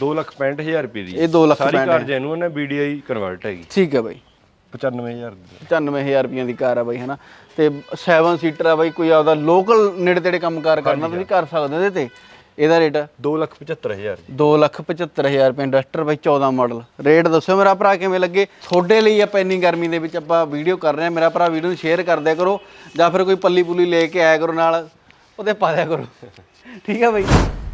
265000 ਰੁਪਏ ਦੀ। ਇਹ 2 ਲੱਖ ਸਾਰੀ ਕਾਰ ਜੈਨੂਨ ਹੈ BDI ਕਨਵਰਟ ਹੈਗੀ। ਠੀਕ ਹੈ ਬਾਈ। 95000 ਦੀ। 95000 ਰੁਪਈਆਂ ਦੀ ਕਾਰ ਆ ਬਾਈ ਹਨਾ? ਤੇ 7 ਸੀਟਰ ਆ ਬਾਈ ਕੋਈ ਆਪਦਾ ਲੋਕਲ ਨੇੜੇ ਤੇੜੇ ਕੰਮਕਾਰ ਕਰਨਾ ਤੁਸੀਂ ਕਰ ਸਕਦੇ ਹੋ ਇਹਦੇ ਤੇ। ਇਹਦਾ ਰੇਟ 275000 ਜੀ 275000 ਰੁਪਏ ਇੰਡਸਟਰ ਬਾਈ 14 ਮਾਡਲ ਰੇਟ ਦੱਸਿਓ ਮੇਰਾ ਭਰਾ ਕਿਵੇਂ ਲੱਗੇ? ਤੁਹਾਡੇ ਲਈ ਆਪਾਂ ਇੰਨੀ ਗਰਮੀ ਦੇ ਵਿੱਚ ਆਪਾਂ ਵੀਡੀਓ ਕਰ ਰਹੇ ਹਾਂ। ਮੇਰਾ ਭਰਾ ਵੀਡੀਓ ਨੂੰ ਸ਼ੇਅਰ ਕਰ ਦਿਆ ਕਰੋ ਜਾਂ ਫਿਰ ਕੋਈ ਪੱਲੀ ਪੁੱਲੀ ਲੈ ਕੇ ਆਇਆ ਕਰੋ ਨਾਲ ਉਹਦੇ ਪਾ ਦਿਆ ਕਰੋ। ਠੀਕ ਹੈ ਬਾਈ?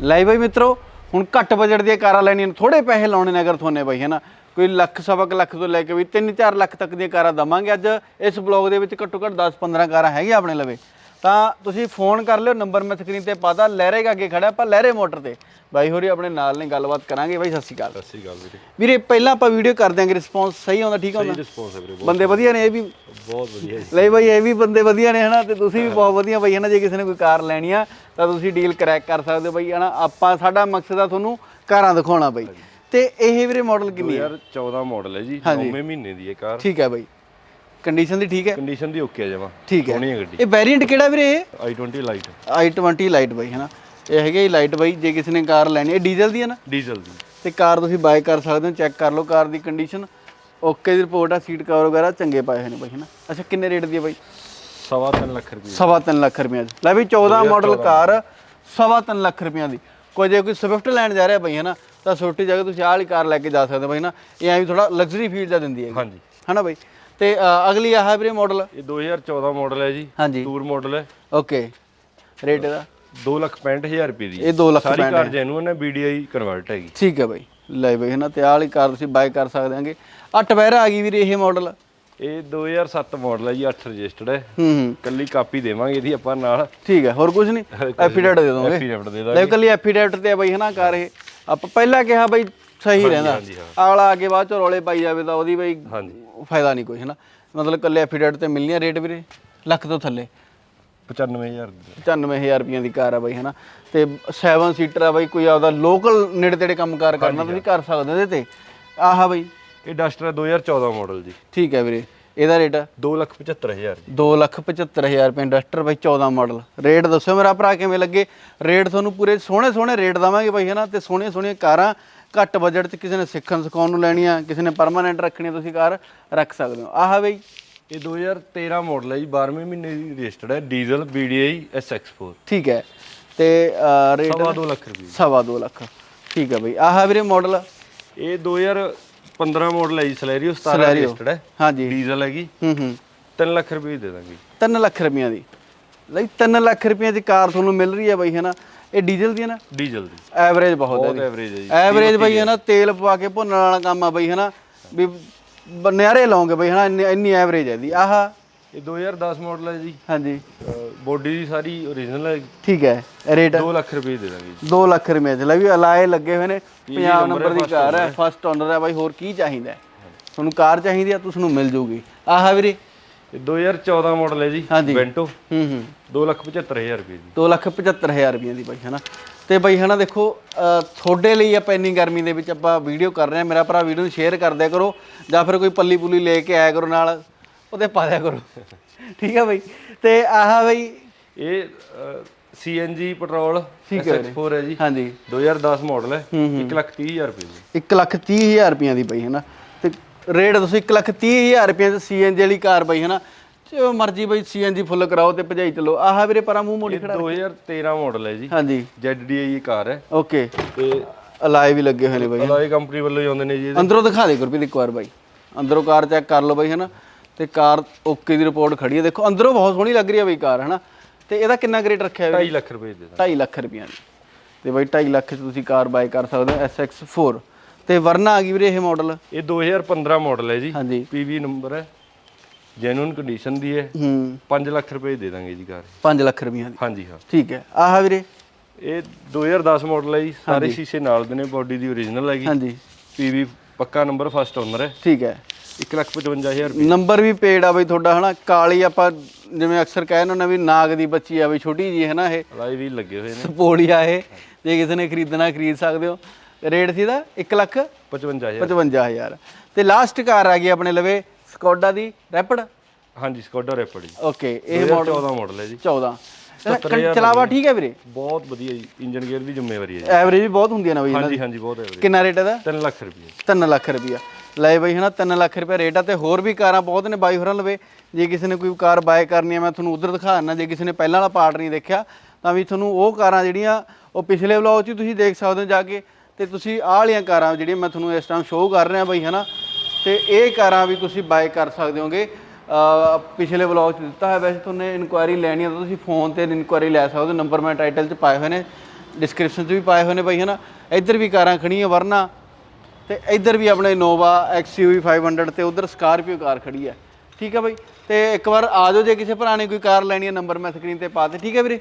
ਲੈ ਬਾਈ ਮਿੱਤਰੋ ਹੁਣ ਘੱਟ ਬਜਟ ਦੀਆਂ ਕਾਰਾਂ ਲੈਣੀਆਂ ਨੇ ਥੋੜੇ ਪੈਸੇ ਲਾਉਣੇ ਨੇ ਅਗਰ ਤੁਹਾਨੂੰ ਬਈ ਹੈ ਨਾ ਕੋਈ ਲੱਖ, ਸਵਾ ਕੁ ਲੱਖ ਤੋਂ ਲੈ ਕੇ ਵੀ 3-4 ਲੱਖ ਤੱਕ ਦੀਆਂ ਕਾਰਾਂ ਦਵਾਂਗੇ ਅੱਜ। ਇਸ ਬਲੌਗ ਦੇ ਵਿੱਚ ਘੱਟੋ ਘੱਟ 10-15 ਕਾਰਾਂ ਹੈਗੀਆਂ ਆਪਣੇ ਲਵੇ। ਤਾਂ ਤੁਸੀਂ ਫੋਨ ਕਰ ਲਿਓ ਨੰਬਰ ਮੈਂ ਸਕਰੀਨ ਤੇ ਪਾਦਾ ਲਹਿਰੇ ਅੱਗੇ ਖੜਾ ਆਪਾਂ ਲਹਿਰੇ ਮੋਟਰ ਤੇ। ਬਾਈ ਹੋਰੀ ਆਪਣੇ ਨਾਲ ਨੇ ਗੱਲਬਾਤ ਕਰਾਂਗੇ ਬਾਈ ਸਤਿ ਸ਼੍ਰੀ ਅਕਾਲ। ਸਤਿ ਸ਼੍ਰੀ ਅਕਾਲ ਵੀਰੇ। ਵੀਰੇ ਪਹਿਲਾਂ ਆਪਾਂ ਵੀਡੀਓ ਕਰ ਦਿਆਂਗੇ ਰਿਸਪੌਂਸ ਸਹੀ ਆਉਂਦਾ ਠੀਕ ਆਉਂਦਾ? ਰਿਸਪੌਂਸ ਹੈ ਵੀਰੇ ਬੰਦੇ ਵਧੀਆ ਨੇ ਇਹ ਵੀ? ਬਹੁਤ ਵਧੀਆ ਜੀ। ਲੈ ਬਾਈ ਇਹ ਵੀ ਬੰਦੇ ਵਧੀਆ ਨੇ ਹਨਾ? ਤੇ ਤੁਸੀਂ ਵੀ ਬਹੁਤ ਵਧੀਆ ਬਾਈ ਹਨਾ? ਜੇ ਕਿਸੇ ਨੇ ਕੋਈ ਕਾਰ ਲੈਣੀ ਆ ਤਾਂ ਤੁਸੀਂ ਡੀਲ ਕਰੈਕ ਕਰ ਸਕਦੇ ਹੋ ਬਾਈ ਹਨਾ? ਆਪਾਂ ਸਾਡਾ ਮਕਸਦ ਆ ਤੁਹਾਨੂੰ ਕਾਰਾਂ ਦਿਖਾਉਣਾ ਬਾਈ। ਤੇ ਇਹ ਵੀਰੇ ਮਾਡਲ ਕਿੰਨੀ ਹੈ 2014 ਮਾਡਲ ਹੈ ਜੀ 9ਵੇਂ ਮਹੀਨੇ ਦੀ ਇਹ ਕਾਰ। ਠੀਕ ਹੈ ਬਾਈ। ਕੰਡੀਸ਼ਨ ਦੀ ਠੀਕ ਹੈ? ਕੰਡੀਸ਼ਨ ਦੀ ਓਕੇ ਆ ਜਮਾ। ਠੀਕ ਹੈ। ਸੋਹਣੀ ਗੱਡੀ। ਇਹ ਵੈਰੀਐਂਟ ਕਿਹੜਾ ਵੀਰੇ ਇਹ? i20 ਲਾਈਟ i20 ਲਾਈਟ ਬਾਈ ਹਨਾ? ਇਹ ਹੈਗੇ ਲਾਈਟ ਬਾਈ ਜੇ ਕਿਸੇ ਨੇ ਕਾਰ ਲੈਣੀ ਹੈ ਡੀਜ਼ਲ ਦੀ ਹੈ ਨਾ? ਡੀਜ਼ਲ ਦੀ। ਤੇ ਕਾਰ ਤੁਸੀਂ ਬਾਏ ਕਰ ਸਕਦੇ ਹੋ ਚੈੱਕ ਕਰ ਲਓ ਕਾਰ ਦੀ ਕੰਡੀਸ਼ਨ ਓਕੇ ਦੀ ਰਿਪੋਰਟ ਆ ਸੀਟ ਕਵਰ ਵਗੈਰਾ ਚੰਗੇ ਪਾਏ ਹੋਏ ਨੇ ਬਾਈ ਹਨਾ? ਅੱਛਾ ਕਿੰਨੇ ਰੇਟ ਦੀ ਹੈ ਬਾਈ? ਸਵਾ ਤਿੰਨ ਲੱਖ ਰੁਪਏ। ਸਵਾ ਤਿੰਨ ਲੱਖ ਰੁਪਏ ਦੀ। ਲੈ ਵੀ 14 ਮਾਡਲ ਕਾਰ ਸਵਾ ਤਿੰਨ ਲੱਖ ਰੁਪਏ ਦੀ। ਕੋਈ ਜੇ ਕੋਈ ਸਵਿਫਟ ਲੈਣ ਜਾ ਰਿਹਾ ਬਾਈ ਹਨਾ ਤਾਂ ਸਵਿਫਟ ਜਗ੍ਹਾ ਤੁਸੀਂ ਆਹ ਵਾਲੀ ਕਾਰ ਲੈ ਕੇ ਜਾ ਸਕਦੇ ਹੋ ਬਾਈ ਨਾ ਇਹ ਐਂ ਵੀ ਥੋੜਾ ਲਗਜ਼ਰੀ ਫੀਲ ਦਾ ਦਿੰਦੀ ਹੈ ਹਾਂਜੀ। ਹਨਾ ਬਾਈ? ਤੇ ਅਗਲੀ ਆਹ ਵੀਰੇ ਮਾਡਲ ਇਹ 2014 ਮਾਡਲ ਹੈ ਜੀ। ਹਾਂਜੀ। ਟੂਰ ਮਾਡਲ ਹੈ। ਓਕੇ ਰੇਟ ਇਹਦਾ? 265000 ਰੁਪਏ ਦੀ। ਇਹ 2 ਲੱਖ ਸਾਰੀ ਕਾਰ ਜੈਨੂਨ ਹੈ BDI ਕਨਵਰਟ ਹੈਗੀ। ਠੀਕ ਹੈ ਬਾਈ। ਲੈ ਬਾਈ ਹਨਾ ਤੇ ਆਹ ਵਾਲੀ ਕਾਰ ਤੁਸੀਂ ਬਾਏ ਕਰ ਸਕਦੇ ਆਂਗੇ ਆ ਟਵੈਰਾ ਆ ਗਈ ਵੀਰੇ ਇਹ ਮਾਡਲ ਇਹ 2007 ਮਾਡਲ ਹੈ ਜੀ 8 ਰਜਿਸਟਰਡ ਹੈ। ਹੂੰ ਹੂੰ। ਕੱਲੀ ਕਾਪੀ ਦੇਵਾਂਗੇ ਇਹਦੀ ਆਪਾਂ ਨਾਲ। ਠੀਕ ਹੈ ਹੋਰ ਕੁਝ ਨਹੀਂ? ਐਫੀਡੇਟ ਦੇ ਦੋਗੇ। ਐਫੀਡੇਵਿਟ ਦੇ ਦਾਂਗੇ। ਲੈ ਕੱਲੀ ਐਫੀਡੇਟ ਤੇ ਆ ਬਾਈ ਹਨਾ ਕਾਰ ਇਹ। ਆਪਾਂ ਪਹਿਲਾਂ ਕਿਹਾ ਬਾਈ ਸਹੀ ਰਹਿੰਦਾ। ਅਗਲਾ ਆ ਕੇ ਬਾਅਦ ਚ ਰੌਲੇ ਪਾਈ ਜਾਵੇ ਤਾਂ ਉਹਦੀ ਬਾਈ ਹਾਂਜੀ। ਫਾਇਦਾ ਨਹੀਂ ਕੋਈ ਹਨਾ ਮਤਲਬ ਕੱਲੇ ਐਫੀਡੇਟ ਤੇ ਮਿਲਣੀਆਂ ਰੇਟ ਵੀਰੇ ਲੱਖ ਤੋਂ ਥੱਲੇ। 95000 ਦੀ। 95000 ਰੁਪਈਆਂ ਦੀ ਕਾਰ ਆ ਬਾਈ ਹਨਾ? ਤੇ 7 ਸੀਟਰ ਆ ਬਾਈ ਕੋਈ ਆਪਦਾ ਲੋਕਲ ਨੇੜੇ ਤੇੜੇ ਕੰਮਕਾਰ ਕਰਨਾ ਤੁਸੀਂ ਕਰ ਸਕਦੇ ਹੋ ਇਹਦੇ ਤੇ। ਆਹ ਬਾਈ। ਇਹ ਡਸਟਰ 2014 ਮਾਡਲ ਜੀ। ਠੀਕ ਹੈ ਵੀਰੇ। ਇਹਦਾ ਰੇਟ 275000 ਜੀ। 275000 ਰੁਪਏ ਇੰਡਸਟਰ ਬਾਈ 14 ਮਾਡਲ ਰੇਟ ਦੱਸਿਓ ਮੇਰਾ ਭਰਾ ਕਿਵੇਂ ਲੱਗੇ? ਰੇਟ ਤੁਹਾਨੂੰ ਪੂਰੇ ਸੋਹਣੇ ਸੋਹਣੇ ਰੇਟ ਦਵਾਂਗੇ ਬਾਈ ਹਨਾ? ਤੇ ਸੋਹਣੀਆਂ ਸੋਹਣੀਆਂ ਕਾਰਾਂ ਘੱਟ ਬਜਟ 'ਚ ਕਿਸੇ ਨੇ ਸਿੱਖਣ ਸਿਖਾਉਣ ਨੂੰ ਲੈਣੀ ਆ ਕਿਸੇ ਨੇ ਪਰਮਾਨੈਂਟ ਰੱਖਣੀ ਤੁਸੀਂ ਕਾਰ ਰੱਖ ਸਕਦੇ ਹੋ। ਆਹ ਬਾਈ। ਇਹ 2013 ਮਾਡਲ ਹੈ ਜੀ 12ਵੇਂ ਮਹੀਨੇ ਦੀ ਰਜਿਸਟਰਡ ਹੈ ਡੀਜ਼ਲ BDI SX4 ਠੀਕ ਹੈ। ਤੇ ਰੇਟ ਸਵਾ ਦੋ ਲੱਖ ਰੁਪਏ। ਸਵਾ ਦੋ ਲੱਖ। ਠੀਕ ਹੈ ਬਾਈ। ਆਹ ਵੀਰੇ ਮਾਡਲ ਇਹ 2015 ਮਾਡਲ ਹੈ ਜੀ ਸਲੈਰੀਓ 17 ਰਜਿਸਟਰਡ ਹੈ ਹਾਂਜੀ। ਡੀਜ਼ਲ ਹੈਗੀ। ਹੂੰ ਹੂੰ। 3 ਲੱਖ ਰੁਪਏ ਦੇ ਦਾਂਗੇ। 3 ਲੱਖ ਰੁਪਈਆਂ ਦੀ। ਲਈ 3 ਲੱਖ ਰੁਪਈਆਂ ਦੀ ਕਾਰ ਤੁਹਾਨੂੰ ਮਿਲ ਰਹੀ ਹੈ ਬਾਈ ਹਨਾ? ਇਹ ਡੀਜ਼ਲ ਦੀ ਹੈ ਨਾ? ਡੀਜ਼ਲ ਦੀ। ਐਵਰੇਜ ਬਹੁਤ ਹੈ ਬਹੁਤ ਐਵਰੇਜ ਹੈ ਜੀ। ਐਵਰੇਜ ਬਈ ਹੈ। ਨਾ ਤੇਲ ਪਵਾ ਕੇ ਭੁੰਨਣ ਵਾਲਾ ਕੰਮ ਆ ਬਈ ਹੈ ਨਾ ਵੀ ਬ- ਲਾਉਂਗੇ ਬਈ ਹੈ ਨਾ ਇੰਨੀ ਇੰਨੀ ਐਵਰੇਜ ਹੈ ਦੀ ਆਹ। ਇਹ 2010 ਮਾਡਲ ਹੈ ਜੀ। ਹਾਂਜੀ। ਬੋਡੀ ਦੀ ਸਾਰੀ ਓਰੀਜਨਲ ਹੈ। ਠੀਕ ਹੈ ਰੇਟ 2 ਲੱਖ ਰੁਪਏ ਦੇ ਦਾਂਗੇ ਜੀ। 2 ਲੱਖ ਰੁਪਏ ਚ ਲੈ ਵੀ ਅਲਾਏ ਲੱਗੇ ਹੋਏ ਨੇ ਪੰਜਾਬ ਨੰਬਰ ਦੀ ਕਾਰ ਹੈ ਫਸਟ ਓਨਰ ਹੈ। ਬਾਈ ਹੋਰ ਕੀ ਚਾਹੀਦਾ ਹੈ? ਤੁਹਾਨੂੰ ਕਾਰ ਚਾਹੀਦੀ ਆ ਤੁਹਾਨੂੰ ਮਿਲ ਜੂਗੀ। ਆਹ ਵੀਰੇ ਇਹ 2014 ਮਾਡਲ ਹੈ ਜੀ ਹਾਂਜੀ। ਵੈਂਟੋ ਹੂੰ ਹੂੰ। 275000 ਰੁਪਏ ਦੀ। 2 ਲੱਖ 75000 ਰੁਪਏ ਦੀ ਬਾਈ ਹਨਾ? ਤੇ ਬਾਈ ਹਨਾ ਦੇਖੋ ਅਹ, ਤੁਹਾਡੇ ਲਈ ਆਪਾਂ ਇੰਨੀ ਗਰਮੀ ਦੇ ਵਿੱਚ ਆਪਾਂ ਵੀਡੀਓ ਕਰ ਰਹੇ ਹਾਂ। ਮੇਰਾ ਭਰਾ ਵੀਡੀਓ ਨੂੰ ਸ਼ੇਅਰ ਕਰ ਦਿਆ ਕਰੋ ਜਾਂ ਫਿਰ ਕੋਈ ਪੱਲੀ ਪੁੱਲੀ ਲੈ ਕੇ ਆਇਆ ਕਰੋ ਨਾਲ ਉਹਦੇ ਪਾ ਦਿਆ ਕਰੋ। ਠੀਕ ਹੈ ਬਾਈ? ਤੇ ਆਹ ਬਾਈ ਇਹ ਸੀਐਨਜੀ ਪੈਟਰੋਲ SX4 ਹੈ ਜੀ। ਹਾਂਜੀ। 2010 ਮਾਡਲ ਹੈ। 130000 ਰੁਪਏ ਦੀ। 1 ਲੱਖ 30000 ਰੁਪਏ ਦੀ ਬਾਈ ਹਨਾ? ਤੇ ਰੇਟ ਤੁਸੀਂ 1 ਲੱਖ 30000 ਰੁਪਏ ਦੀ ਸੀਐਨਜੀ ਵਾਲੀ ਕਾਰ ਬਾਈ ਹਨਾ? ਜੋ ਮਰਜ਼ੀ ਬਾਈ ਸੀਐਨਜੀ ਫੁੱਲ ਕਰਾਓ ਤੇ ਭਜਾਈ ਚਲੋ। ਆਹ ਵੀਰੇ ਪਰਾਂ ਮੂੰਹ ਮੋੜੀ ਇਹ 2013 ਮਾਡਲ ਹੈ ਜੀ। ਹਾਂਜੀ। ZDI ਕਾਰ ਹੈ। ਓਕੇ ਤੇ ਅਲਾਏ ਵੀ ਲੱਗੇ ਹੋਏ ਨੇ ਬਾਈ ਅਲਾਈ ਕੰਪਨੀ ਵੱਲੋਂ ਹੀ ਆਉਂਦੇ ਨੇ ਜੀ। ਅੰਦਰੋਂ ਦਿਖਾ ਦੇ ਗੁਰਪ੍ਰੀਤ ਇੱਕ ਵਾਰ ਬਾਈ। ਅੰਦਰੋਂ ਕਾਰ ਚੈੱਕ ਕਰ ਲਓ ਬਾਈ ਹਨਾ? ਤੇ ਕਾਰ ਓਕੇ ਦੀ ਰਿਪੋਰਟ ਖੜੀ ਹੈ। ਦੇਖੋ ਅੰਦਰੋਂ ਬਹੁਤ ਸੋਹਣੀ ਲੱਗ ਰਹੀ ਹੈ ਬਾਈ ਕਾਰ ਹਨਾ? ਤੇ ਇਹਦਾ ਕਿੰਨਾ ਗ੍ਰੇਡ ਰੱਖਿਆ ਹੈ 2.5 ਲੱਖ ਰੁਪਏ ਦੇ ਦਾਂਗੇ। 2.5 ਲੱਖ ਦੀ। ਤੇ ਬਾਈ 2.5 ਲੱਖ ਚ ਤੁਸੀਂ ਕਾਰ ਬਾਈ ਕਰ ਸਕਦੇ ਹੋ SX4 ਤੇ ਵਰਨਾ ਆ ਗਈ ਵੀਰੇ ਇਹ ਮਾਡਲ ਇਹ 2015 ਮਾਡਲ ਹੈ ਜੀ। ਹਾਂਜੀ। ਪੀਵੀ ਨੰਬਰ ਹੈ। ਜੈਨੂਨ ਕੰਡੀਸ਼ਨ ਦੀ ਹੈ। ਹੂੰ। 5 ਲੱਖ ਰੁਪਏ ਦੇ ਦਾਂਗੇ ਜੀ ਕਾਰ 5 ਲੱਖ ਰੁਪਈਆ ਦੀ। ਹਾਂਜੀ ਹਾਂ। ਠੀਕ ਹੈ। ਆਹ ਵੀਰੇ? ਇਹ 2010 ਮਾਡਲ ਹੈ ਜੀ। ਸਾਰੇ ਸ਼ੀਸ਼ੇ ਨਾਲ ਦੇ ਨੇ ਬਾਡੀ ਦੀ ਓਰੀਜਨਲ ਹੈਗੀ। ਹਾਂਜੀ। ਪੀਵੀ ਪੱਕਾ ਨੰਬਰ ਫਸਟ ਓਨਰ ਹੈ। ਠੀਕ ਹੈ। 155000 ਰੁਪਏ। ਨੰਬਰ ਵੀ ਪੇਡ ਆ ਬਈ ਤੁਹਾਡਾ ਹਨਾ? ਕਾਲੀ ਆਪਾਂ ਜਿਵੇਂ ਅਕਸਰ ਕਹਿੰਦੇ ਹੁੰਦੇ ਵੀ ਨਾਗ ਦੀ ਬੱਚੀ ਆ ਬਈ ਛੋਟੀ ਜੀ ਹੈ ਨਾ ਇਹ? ਅਲਾਈ ਵੀ ਲੱਗੇ ਹੋਏ ਨੇ। ਸਪੋਲੀਆ ਇਹ। ਜੇ ਕਿਸੇ ਨੇ ਖਰੀਦਣਾ ਖਰੀਦ ਸਕਦੇ ਹੋ। ਰੇਟ ਸੀ ਦਾ 1 ਲੱਖ 55000 55000 ਤੇ ਲਾਸਟ ਕਾਰ ਆ ਗਈ ਆਪਣੇ ਲਵੇ ਸਕੋਡਾ ਦੀ ਰੈਪਿਡ? ਹਾਂਜੀ ਸਕੋਡਾ ਰੈਪਿਡ ਜੀ। ਓਕੇ ਇਹ ਮਾਡਲ 2014 ਮਾਡਲ ਹੈ ਜੀ। 14 77000 ਚਲਾਵਾ ਠੀਕ ਹੈ ਵੀਰੇ? ਬਹੁਤ ਵਧੀਆ ਜੀ ਇੰਜਨ ਗੇਅਰ ਦੀ ਜ਼ਿੰਮੇਵਾਰੀ ਹੈ ਜੀ। ਐਵਰੇਜ ਵੀ ਬਹੁਤ ਹੁੰਦੀ ਹੈ ਨਾ ਬਈ ਹਾਂਜੀ ਦੀ। ਹਾਂਜੀ ਬਹੁਤ ਐਵਰੇਜ ਕਿੰਨਾ ਰੇਟ ਇਹਦਾ? 3 ਲੱਖ ਰੁਪਏ। 3 ਲੱਖ ਰੁਪਈਆ ਲੈ ਬਈ ਹਨਾ 3 ਲੱਖ ਰੁਪਏ ਰੇਟ ਆ ਤੇ ਹੋਰ ਵੀ ਕਾਰਾਂ ਬਹੁਤ ਨੇ ਬਾਈ ਹੋਰਾਂ ਲਵੇ। ਜੇ ਕਿਸੇ ਨੇ ਕੋਈ ਕਾਰ ਬਾਏ ਕਰਨੀ ਹੈ ਮੈਂ ਤੁਹਾਨੂੰ ਉਧਰ ਦਿਖਾ ਦਿੰਦਾ। ਜੇ ਕਿਸੇ ਨੇ ਪਹਿਲਾਂ ਵਾਲਾ ਪਾਰਟ ਨਹੀਂ ਦੇਖਿਆ ਤਾਂ ਵੀ ਤੁਹਾਨੂੰ ਉਹ ਕਾਰਾਂ ਜਿਹੜੀਆਂ ਉਹ ਪਿਛਲੇ ਵਲੌਗ 'ਚ ਹੀ ਤੁਸੀਂ ਦੇਖ ਸਕਦੇ ਹੋ ਜਾ ਕੇ। ਤੇ ਤੁਸੀਂ ਆਹ ਵਾਲੀਆਂ ਕਾਰਾਂ ਜਿਹੜੀਆਂ ਮੈਂ ਤੁਹਾਨੂੰ ਇਸ ਟਾਈਮ ਸ਼ੋਅ ਕਰ ਰਿਹਾ ਬਈ, ਹਨਾ? ਤੇ ਇਹ ਕਾਰਾਂ ਵੀ ਤੁਸੀਂ ਬਾਏ ਕਰ ਸਕਦੇ ਹੋਗੇ। ਪਿਛਲੇ ਵਲੌਗ 'ਚ ਦਿੱਤਾ ਹੈ ਵੈਸੇ ਤੁਹਾਨੂੰ ਇਨਕੁਆਇਰੀ ਲੈਣੀ ਹੈ ਤਾਂ ਤੁਸੀਂ ਫੋਨ ਤੇ ਇਨਕੁਆਇਰੀ ਲੈ ਸਕਦੇ ਹੋ। ਨੰਬਰ ਮੈਂ ਟਾਈਟਲ 'ਚ ਪਾਏ ਹੋਏ ਨੇ। ਡਿਸਕ੍ਰਿਪਸ਼ਨ 'ਚ ਵੀ ਪਾਏ ਹੋਏ ਨੇ ਬਈ, ਹਨਾ? ਇੱਧਰ ਵੀ ਕਾਰਾਂ ਖੜੀਆਂ, ਵਰਨਾ। ਤੇ ਇੱਧਰ ਵੀ ਆਪਣੇ ਨੋਵਾ XUV 500 ਤੇ ਉਧਰ ਸਕਾਰਪੀਓ ਕਾਰ ਖੜੀ ਹੈ ਠੀਕ ਹੈ ਬਾਈ? ਤੇ ਇੱਕ ਵਾਰ ਆ ਜਾਓ ਜੇ ਕਿਸੇ ਭਰਾ ਨੇ ਕੋਈ ਕਾਰ ਲੈਣੀ ਹੈ ਨੰਬਰ ਮੈਂ ਸਕਰੀਨ ਤੇ ਪਾ ਦੇ ਠੀਕ ਹੈ ਵੀਰੇ?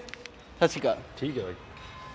ਸਤਿ ਸ਼੍ਰੀ ਅਕਾਲ। ਠੀਕ ਹੈ ਬਾਈ।